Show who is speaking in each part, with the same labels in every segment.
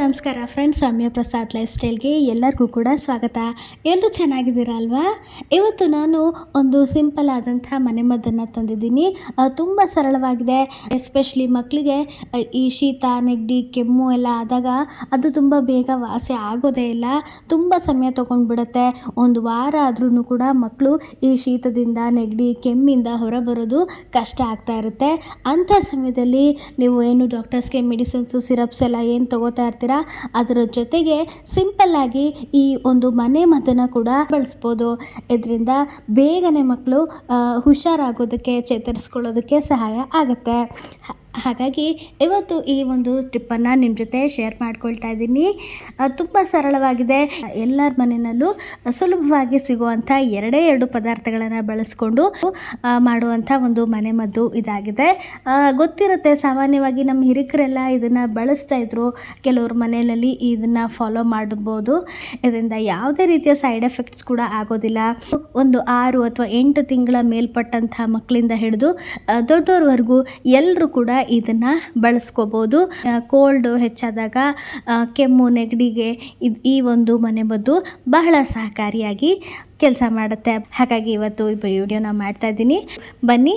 Speaker 1: ನಮಸ್ಕಾರ friends Ramya Prasad life ಸ್ಟೈಲ್ಗೆ ಎಲ್ಲರಿಗೂ ಕೂಡ ಸ್ವಾಗತ. ಎಲ್ಲರೂ ಚೆನ್ನಾಗಿದ್ದೀರಾ ಅಲ್ವಾ? ಇವತ್ತು ನಾನು ಒಂದು ಸಿಂಪಲ್ ಆದಂಥ ಮನೆಮದ್ದನ್ನು ತಂದಿದ್ದೀನಿ. ತುಂಬ ಸರಳವಾಗಿದೆ. ಎಸ್ಪೆಷಲಿ ಮಕ್ಕಳಿಗೆ ಈ ಶೀತ, ನೆಗಡಿ, ಕೆಮ್ಮು ಎಲ್ಲ ಆದಾಗ ಅದು ತುಂಬ ಬೇಗ ವಾಸಿ ಆಗೋದೇ ಇಲ್ಲ. ತುಂಬ ಸಮಯ ತೊಗೊಂಡ್ಬಿಡುತ್ತೆ. ಒಂದು ವಾರ ಆದ್ರೂ ಕೂಡ ಮಕ್ಕಳು ಈ ಶೀತದಿಂದ, ನೆಗಡಿ, ಕೆಮ್ಮಿಂದ ಹೊರಬರೋದು ಕಷ್ಟ ಆಗ್ತಾ ಇರುತ್ತೆ. ಅಂಥ ಸಮಯದಲ್ಲಿ ನೀವು ಏನು ಡಾಕ್ಟರ್ಸ್ಗೆ ಮೆಡಿಸಿನ್ಸು ಸಿರಪ್ಸ್ ಎಲ್ಲ ಏನು ತೊಗೋತಾ ಇರ್ತೀರಾ? ಅದರ ಜೊತೆಗೆ ಸಿಂಪಲ್ಲಾಗಿ ಈ ಒಂದು ಮನೆ ಮದ್ದನ್ನು ಕೂಡ ಬಳಸ್ಬೋದು. ಇದರಿಂದ ಬೇಗನೆ ಮಕ್ಕಳು ಹುಷಾರಾಗೋದಕ್ಕೆ, ಚೇತರಿಸ್ಕೊಳ್ಳೋದಕ್ಕೆ ಸಹಾಯ ಆಗುತ್ತೆ. ಹಾಗಾಗಿ ಇವತ್ತು ಈ ಒಂದು ಟ್ರಿಪ್ಪನ್ನು ನಿಮ್ಮ ಜೊತೆ ಶೇರ್ ಮಾಡ್ಕೊಳ್ತಾ ಇದ್ದೀನಿ. ತುಂಬ ಸರಳವಾಗಿದೆ. ಎಲ್ಲರ ಮನೆಯಲ್ಲೂ ಸುಲಭವಾಗಿ ಸಿಗುವಂಥ ಎರಡೇ ಎರಡು ಪದಾರ್ಥಗಳನ್ನು ಬಳಸ್ಕೊಂಡು ಮಾಡುವಂಥ ಒಂದು ಮನೆಮದ್ದು ಇದಾಗಿದೆ. ಗೊತ್ತಿರುತ್ತೆ ಸಾಮಾನ್ಯವಾಗಿ ನಮ್ಮ ಹಿರಿಕರೆಲ್ಲ ಇದನ್ನು ಬಳಸ್ತಾ ಇದ್ರು. ಕೆಲವ್ರ ಮನೆಯಲ್ಲಿ ಇದನ್ನು ಫಾಲೋ ಮಾಡ್ಬೋದು. ಇದರಿಂದ ಯಾವುದೇ ರೀತಿಯ ಸೈಡ್ ಎಫೆಕ್ಟ್ಸ್ ಕೂಡ ಆಗೋದಿಲ್ಲ. ಒಂದು ಆರು ಅಥವಾ ಎಂಟು ತಿಂಗಳ ಮೇಲ್ಪಟ್ಟಂಥ ಮಕ್ಕಳಿಂದ ಹಿಡಿದು ದೊಡ್ಡವ್ರವರೆಗೂ ಎಲ್ಲರೂ ಕೂಡ ಇದನ್ನು ಬಳಸ್ಕೋಬೋದು. ಕೋಲ್ಡ್ ಹೆಚ್ಚಾದಾಗ ಕೆಮ್ಮು ನೆಗಡಿಗೆ ಈ ಒಂದು ಮನೆಮದ್ದು ಬಹಳ ಸಹಕಾರಿಯಾಗಿ ಕೆಲಸ ಮಾಡುತ್ತೆ. ಹಾಗಾಗಿ ಇವತ್ತು ಈ ವಿಡಿಯೋನ ಮಾಡ್ತಾ ಇದ್ದೀನಿ. ಬನ್ನಿ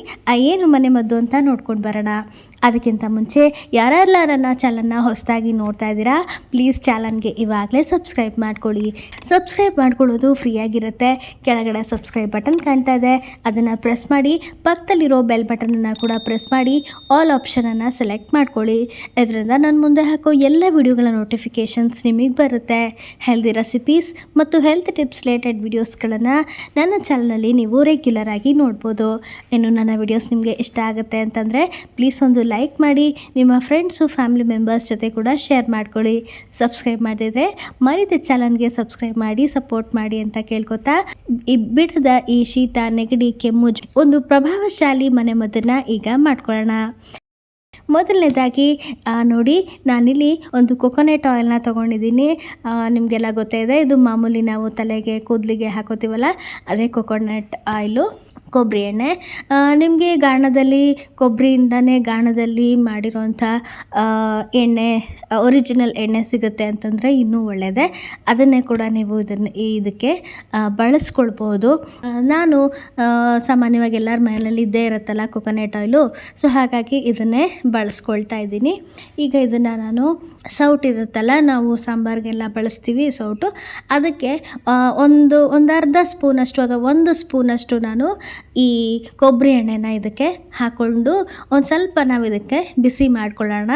Speaker 1: ಏನು ಮನೆ ಮದ್ದು ಅಂತ ನೋಡ್ಕೊಂಡು ಬರೋಣ. ಅದಕ್ಕಿಂತ ಮುಂಚೆ ಯಾರೆಲ್ಲ ನನ್ನ ಚಾನಲ್ನ ಹೊಸದಾಗಿ ನೋಡ್ತಾ ಇದ್ದೀರಾ, ಪ್ಲೀಸ್ ಚಾನಲ್ಗೆ ಇವಾಗಲೇ ಸಬ್ಸ್ಕ್ರೈಬ್ ಮಾಡ್ಕೊಳ್ಳಿ. ಸಬ್ಸ್ಕ್ರೈಬ್ ಮಾಡ್ಕೊಳ್ಳೋದು ಫ್ರೀಯಾಗಿರುತ್ತೆ. ಕೆಳಗಡೆ ಸಬ್ಸ್ಕ್ರೈಬ್ ಬಟನ್ ಕಾಣ್ತಾ ಇದೆ. ಅದನ್ನು ಪ್ರೆಸ್ ಮಾಡಿ, ಪಕ್ಕದಲ್ಲಿರೋ ಬೆಲ್ ಬಟನನ್ನು ಕೂಡ ಪ್ರೆಸ್ ಮಾಡಿ, ಆಲ್ ಆಪ್ಷನನ್ನು ಸೆಲೆಕ್ಟ್ ಮಾಡ್ಕೊಳ್ಳಿ. ಇದರಿಂದ ನಾನು ಮುಂದೆ ಹಾಕೋ ಎಲ್ಲ ವಿಡಿಯೋಗಳ ನೋಟಿಫಿಕೇಷನ್ಸ್ ನಿಮಗೆ ಬರುತ್ತೆ. ಹೆಲ್ದಿ ರೆಸಿಪೀಸ್ ಮತ್ತು ಹೆಲ್ತ್ ಟಿಪ್ಸ್ ರಿಲೇಟೆಡ್ ವಿಡಿಯೋಸ್ಗಳನ್ನು ನನ್ನ ಚಾನಲಲ್ಲಿ ನೀವು ರೆಗ್ಯುಲರ್ ಆಗಿ ನೋಡ್ಬೋದು. ಇನ್ನು ನನ್ನ ವಿಡಿಯೋಸ್ ನಿಮಗೆ ಇಷ್ಟ ಆಗುತ್ತೆ ಅಂತಂದರೆ ಪ್ಲೀಸ್ ಒಂದು ಲೈಕ್ ಮಾಡಿ, ನಿಮ್ಮ ಫ್ರೆಂಡ್ಸು ಫ್ಯಾಮಿಲಿ ಮೆಂಬರ್ಸ್ ಜೊತೆ ಕೂಡ ಶೇರ್ ಮಾಡ್ಕೊಳ್ಳಿ. ಸಬ್ಸ್ಕ್ರೈಬ್ ಮಾಡಿದರೆ ಮರಿದ ಚಾನಲ್ಗೆ ಸಬ್ಸ್ಕ್ರೈಬ್ ಮಾಡಿ ಸಪೋರ್ಟ್ ಮಾಡಿ ಅಂತ ಕೇಳ್ಕೊತಾ ಬಿಡದ ಈ ಶೀತ, ನೆಗಡಿ, ಕೆಮ್ಮು ಒಂದು ಪ್ರಭಾವಶಾಲಿ ಮನೆಮದ್ದನ್ನು ಈಗ ಮಾಡ್ಕೊಳ್ಳೋಣ. ಮೊದಲನೇದಾಗಿ ನೋಡಿ, ನಾನಿಲ್ಲಿ ಒಂದು ಕೊಕೊನೆಟ್ ಆಯಿಲ್ನ ತೊಗೊಂಡಿದ್ದೀನಿ. ನಿಮಗೆಲ್ಲ ಗೊತ್ತೇ ಇದೆ, ಇದು ಮಾಮೂಲಿ ನಾವು ತಲೆಗೆ ಕೂದಲಿಗೆ ಹಾಕೋತೀವಲ್ಲ, ಅದೇ ಕೊಕೊನೆಟ್ ಆಯಿಲು ಕೊಬ್ಬರಿ ಎಣ್ಣೆ. ನಿಮಗೆ ಗಾಣದಲ್ಲಿ ಕೊಬ್ಬರಿಯಿಂದನೇ ಗಾಣದಲ್ಲಿ ಮಾಡಿರೋಂಥ ಎಣ್ಣೆ ಒರಿಜಿನಲ್ ಎಣ್ಣೆ ಸಿಗುತ್ತೆ ಅಂತಂದರೆ ಇನ್ನೂ ಒಳ್ಳೆಯದೇ ಅದನ್ನೇ ಕೂಡ ನೀವು ಇದನ್ನು ಇದಕ್ಕೆ ಬಳಸ್ಕೊಳ್ಬೋದು. ನಾನು ಸಾಮಾನ್ಯವಾಗಿ ಎಲ್ಲರ ಮನೆಯಲ್ಲಿ ಇದ್ದೇ ಇರುತ್ತಲ್ಲ ಕೊಕೊನೆಟ್ ಆಯಿಲು ಸೊ ಹಾಗಾಗಿ ಇದನ್ನೇ ಬಳಸ್ಕೊಳ್ತಾ ಇದ್ದೀನಿ. ಈಗ ಇದನ್ನು ನಾನು ಸೌಟ್ ಇರುತ್ತಲ್ಲ, ನಾವು ಸಾಂಬಾರಿಗೆಲ್ಲ ಬಳಸ್ತೀವಿ ಸೌಟು. ಅದಕ್ಕೆ ಒಂದು ಒಂದು ಅರ್ಧ ಸ್ಪೂನಷ್ಟು ಅಥವಾ ಒಂದು ಸ್ಪೂನಷ್ಟು ನಾನು ಈ ಕೊಬ್ಬರಿ ಎಣ್ಣೆನ ಇದಕ್ಕೆ ಹಾಕ್ಕೊಂಡು ಒಂದು ಸ್ವಲ್ಪ ನಾವು ಇದಕ್ಕೆ ಬಿಸಿ ಮಾಡ್ಕೊಳ್ಳೋಣ.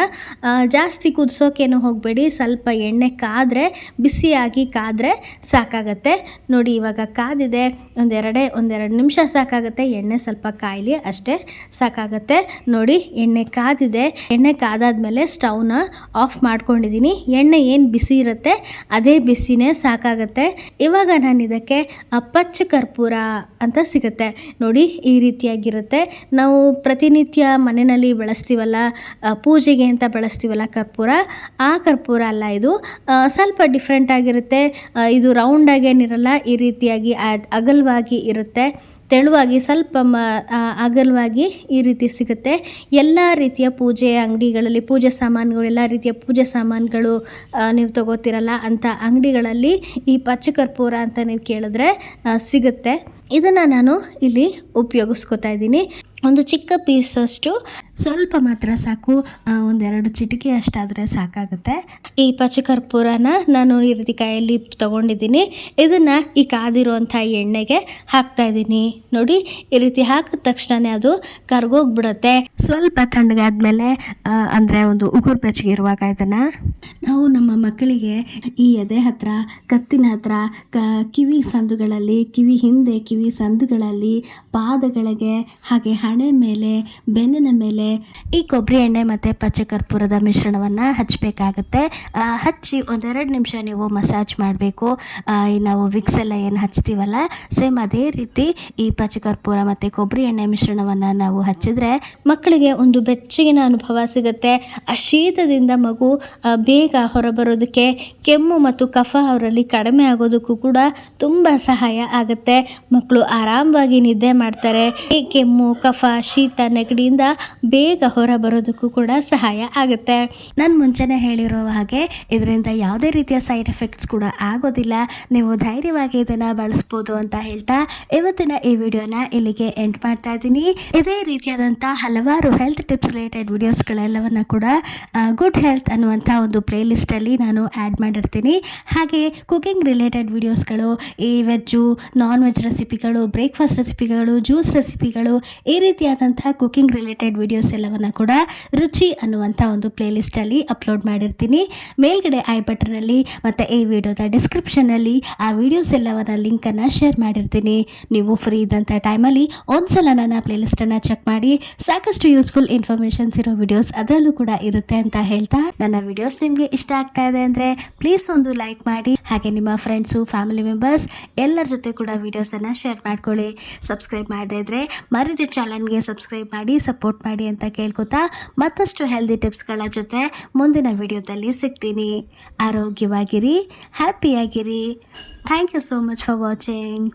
Speaker 1: ಜಾಸ್ತಿ ಕುದಿಸೋಕೇನು ಹೋಗಬೇಡಿ. ಸ್ವಲ್ಪ ಎಣ್ಣೆ ಕಾದರೆ, ಬಿಸಿಯಾಗಿ ಕಾದರೆ ಸಾಕಾಗತ್ತೆ. ನೋಡಿ ಇವಾಗ ಕಾದಿದೆ. ಒಂದೆರಡೇ, ಒಂದೆರಡು ನಿಮಿಷ ಸಾಕಾಗುತ್ತೆ. ಎಣ್ಣೆ ಸ್ವಲ್ಪ ಕಾಯಲಿ ಅಷ್ಟೇ ಸಾಕಾಗತ್ತೆ. ನೋಡಿ ಎಣ್ಣೆ ಕಾದಿದೆ. ಎಣ್ಣೆ ಕಾದಾದ್ಮೇಲೆ ಸ್ಟವ್ನ ಆಫ್ ಮಾಡ್ಕೊಂಡಿದ್ದೀನಿ ಎಣ್ಣೆ ಏನು ಬಿಸಿ ಇರುತ್ತೆ ಅದೇ ಬಿಸಿನೇ ಸಾಕಾಗತ್ತೆ. ಇವಾಗ ನಾನು ಇದಕ್ಕೆ ಅಪ್ಪಚ್ಚು ಪಚ್ಚ ಕರ್ಪೂರ ಅಂತ ಸಿಗುತ್ತೆ. ನೋಡಿ ಈ ರೀತಿಯಾಗಿರುತ್ತೆ. ನಾವು ಪ್ರತಿನಿತ್ಯ ಮನೆಯಲ್ಲಿ ಬಳಸ್ತೀವಲ್ಲ ಪೂಜೆಗೆ ಅಂತ ಬಳಸ್ತೀವಲ್ಲ ಕರ್ಪೂರ. ಆ ಕರ್ಪೂರ ಅಲ್ಲ ಇದು. ಸ್ವಲ್ಪ ಡಿಫ್ರೆಂಟ್ ಆಗಿರುತ್ತೆ. ಇದು ರೌಂಡ್ ಆಗೇನಿರಲ್ಲ ಈ ರೀತಿಯಾಗಿ ಅಗಲವಾಗಿ ಇರುತ್ತೆ. ತೆಳುವಾಗಿ ಸ್ವಲ್ಪ ಮ ಅಗಲವಾಗಿ ಈ ರೀತಿ ಸಿಗುತ್ತೆ. ಎಲ್ಲ ರೀತಿಯ ಪೂಜೆ ಅಂಗಡಿಗಳಲ್ಲಿ, ಪೂಜೆ ಸಾಮಾನುಗಳು, ಎಲ್ಲ ರೀತಿಯ ಪೂಜೆ ಸಾಮಾನುಗಳು ನೀವು ತಗೋತಿರಲ್ಲ ಅಂಥ ಅಂಗಡಿಗಳಲ್ಲಿ ಈ ಪಚ್ಚ ಕರ್ಪೂರ ಅಂತ ನೀವು ಕೇಳಿದ್ರೆ ಸಿಗುತ್ತೆ. ಇದನ್ನು ನಾನು ಇಲ್ಲಿ ಉಪಯೋಗಿಸ್ಕೊತಾ ಇದ್ದೀನಿ. ಒಂದು ಚಿಕ್ಕ ಪೀಸಷ್ಟು ಸ್ವಲ್ಪ ಮಾತ್ರ ಸಾಕು. ಒಂದೆರಡು ಚಿಟಿಕೆ ಅಷ್ಟಾದರೆ ಸಾಕಾಗುತ್ತೆ. ಈ ಪಚ್ಚಕರ್ಪೂರನ ನಾನು ಈ ರೀತಿ ಕೈಯಲ್ಲಿ ತೊಗೊಂಡಿದ್ದೀನಿ. ಇದನ್ನು ಈ ಕಾದಿರುವಂಥ ಎಣ್ಣೆಗೆ ಹಾಕ್ತಾ ಇದ್ದೀನಿ. ನೋಡಿ, ಈ ರೀತಿ ಹಾಕಿದ ತಕ್ಷಣವೇ ಅದು ಕರ್ಗೋಗ್ಬಿಡುತ್ತೆ. ಸ್ವಲ್ಪ ತಣ್ಣಗಾದ್ಮೇಲೆ ಅಂದರೆ ಒಂದು ಉಗುರು ಬೆಚ್ಚಗೆ ಇರುವಾಗ ಇದನ್ನು. ನಾವು ನಮ್ಮ ಮಕ್ಕಳಿಗೆ ಈ ಎದೆ ಹತ್ರ, ಕತ್ತಿನ ಹತ್ರ, ಕ, ಕಿವಿ ಸಂದುಗಳಲ್ಲಿ, ಕಿವಿ ಹಿಂದೆ ಕಿವಿ ಸಂದುಗಳಲ್ಲಿ ಪಾದಗಳಿಗೆ ಹಾಗೆ ಹಣೆ ಮೇಲೆ, ಬೆನ್ನಿನ ಮೇಲೆ ಈ ಕೊಬ್ಬರಿ ಎಣ್ಣೆ ಮತ್ತು ಪಚ್ಚ ಕರ್ಪೂರದ ಮಿಶ್ರಣವನ್ನು ಹಚ್ಚಬೇಕಾಗತ್ತೆ ಹಚ್ಚಿ ಒಂದೆರಡು ನಿಮಿಷ ನೀವು ಮಸಾಜ್ ಮಾಡಬೇಕು. ನಾವು ವಿಕ್ಸ್ ಎಲ್ಲ ಏನು ಹಚ್ತೀವಲ್ಲ, ಸೇಮ್ ಅದೇ ರೀತಿ ಈ ಪಚ್ಚೆ ಕರ್ಪೂರ ಮತ್ತು ಕೊಬ್ಬರಿ ಎಣ್ಣೆ ಮಿಶ್ರಣವನ್ನು ನಾವು ಹಚ್ಚಿದ್ರೆ ಮಕ್ಕಳಿಗೆ ಒಂದು ಬೆಚ್ಚಗಿನ ಅನುಭವ ಸಿಗುತ್ತೆ. ಆ ಶೀತದಿಂದ ಮಗು ಬೇಗ ಹೊರಬರೋದಕ್ಕೆ ಕೆಮ್ಮು ಮತ್ತು ಕಫ ಅವರಲ್ಲಿ ಕಡಿಮೆ ಆಗೋದಕ್ಕೂ ಕೂಡ ತುಂಬ ಸಹಾಯ ಆಗುತ್ತೆ. ಮಕ್ಕಳು ಆರಾಮವಾಗಿ ನಿದ್ದೆ ಮಾಡ್ತಾರೆ. ಈ ಕೆಮ್ಮು, ಕಫ ಕಫ ಶೀತ, ನೆಗಡಿಯಿಂದ ಬೇಗ ಹೊರ ಬರೋದಕ್ಕೂ ಕೂಡ ಸಹಾಯ ಆಗುತ್ತೆ. ನಾನು ಮುಂಚೆನೇ ಹೇಳಿರೋ ಹಾಗೆ ಇದರಿಂದ ಯಾವುದೇ ರೀತಿಯ ಸೈಡ್ ಎಫೆಕ್ಟ್ಸ್ ಕೂಡ ಆಗೋದಿಲ್ಲ. ನೀವು ಧೈರ್ಯವಾಗಿ ಇದನ್ನು ಬಳಸ್ಬೋದು ಅಂತ ಹೇಳ್ತಾ ಇವತ್ತಿನ ಈ ವಿಡಿಯೋನ ಇಲ್ಲಿಗೆ ಎಂಡ್ ಮಾಡ್ತಾ ಇದ್ದೀನಿ. ಇದೇ ರೀತಿಯಾದಂಥ ಹಲವಾರು ಹೆಲ್ತ್ ಟಿಪ್ಸ್ ರಿಲೇಟೆಡ್ ವಿಡಿಯೋಸ್ಗಳೆಲ್ಲವನ್ನು ಕೂಡ ಗುಡ್ ಹೆಲ್ತ್ ಅನ್ನುವಂಥ ಒಂದು ಪ್ಲೇ ಲಿಸ್ಟಲ್ಲಿ ನಾನು ಆ್ಯಡ್ ಮಾಡಿರ್ತೀನಿ. ಹಾಗೆ ಕುಕಿಂಗ್ ರಿಲೇಟೆಡ್ ವಿಡಿಯೋಸ್ಗಳು ಈ ವೆಜ್ಜು ನಾನ್ ವೆಜ್ ರೆಸಿಪಿಗಳು ಬ್ರೇಕ್ಫಾಸ್ಟ್ ರೆಸಿಪಿಗಳು ಜ್ಯೂಸ್ ರೆಸಿಪಿಗಳು ಈ ರೀತಿಯಾದಂಥ ಕುಕಿಂಗ್ ರಿಲೇಟೆಡ್ ವಿಡಿಯೋಸ್ ಎಲ್ಲವನ್ನು ಕೂಡ ರುಚಿ ಅನ್ನುವಂಥ ಒಂದು ಪ್ಲೇಲಿಸ್ಟಲ್ಲಿ ಅಪ್ಲೋಡ್ ಮಾಡಿರ್ತೀನಿ. ಮೇಲ್ಗಡೆ ಐ ಬಟನಲ್ಲಿ ಮತ್ತು ಈ ವಿಡಿಯೋದ ಡಿಸ್ಕ್ರಿಪ್ಷನಲ್ಲಿ ಆ ವಿಡಿಯೋಸ್ ಎಲ್ಲವನ್ನ ಲಿಂಕನ್ನು ಶೇರ್ ಮಾಡಿರ್ತೀನಿ. ನೀವು ಫ್ರೀ ಇದ್ದಂಥ ಟೈಮಲ್ಲಿ ಒಂದ್ಸಲ ನನ್ನ ಪ್ಲೇಲಿಸ್ಟ್ ಲಿಸ್ಟನ್ನು ಚೆಕ್ ಮಾಡಿ. ಸಾಕಷ್ಟು ಯೂಸ್ಫುಲ್ ಇನ್ಫಾರ್ಮೇಷನ್ಸ್ ಇರೋ ವಿಡಿಯೋಸ್ ಅದರಲ್ಲೂ ಕೂಡ ಇರುತ್ತೆ ಅಂತ ಹೇಳ್ತಾ ನನ್ನ ವಿಡಿಯೋಸ್ ನಿಮಗೆ ಇಷ್ಟ ಆಗ್ತಾ ಇದೆ ಅಂದರೆ ಪ್ಲೀಸ್ ಒಂದು ಲೈಕ್ ಮಾಡಿ ಹಾಗೆ ನಿಮ್ಮ ಫ್ರೆಂಡ್ಸು ಫ್ಯಾಮಿಲಿ ಮೆಂಬರ್ಸ್ ಎಲ್ಲರ ಜೊತೆ ಕೂಡ ವೀಡಿಯೋಸನ್ನು ಶೇರ್ ಮಾಡ್ಕೊಳ್ಳಿ. ಸಬ್ಸ್ಕ್ರೈಬ್ ಮಾಡದೇ ಇದ್ದರೆ ಮರಿದ ಚಾನಲ್ಗೆ ಸಬ್ಸ್ಕ್ರೈಬ್ ಮಾಡಿ ಸಪೋರ್ಟ್ ಮಾಡಿ ಅಂತ ಕೇಳ್ಕೊತಾ ಮತ್ತಷ್ಟು ಹೆಲ್ದಿ ಟಿಪ್ಸ್ಗಳ ಜೊತೆ ಮುಂದಿನ ವಿಡಿಯೋದಲ್ಲಿ ಸಿಗ್ತೀನಿ. ಆರೋಗ್ಯವಾಗಿರಿ ಹ್ಯಾಪಿಯಾಗಿರಿ thank you so much for watching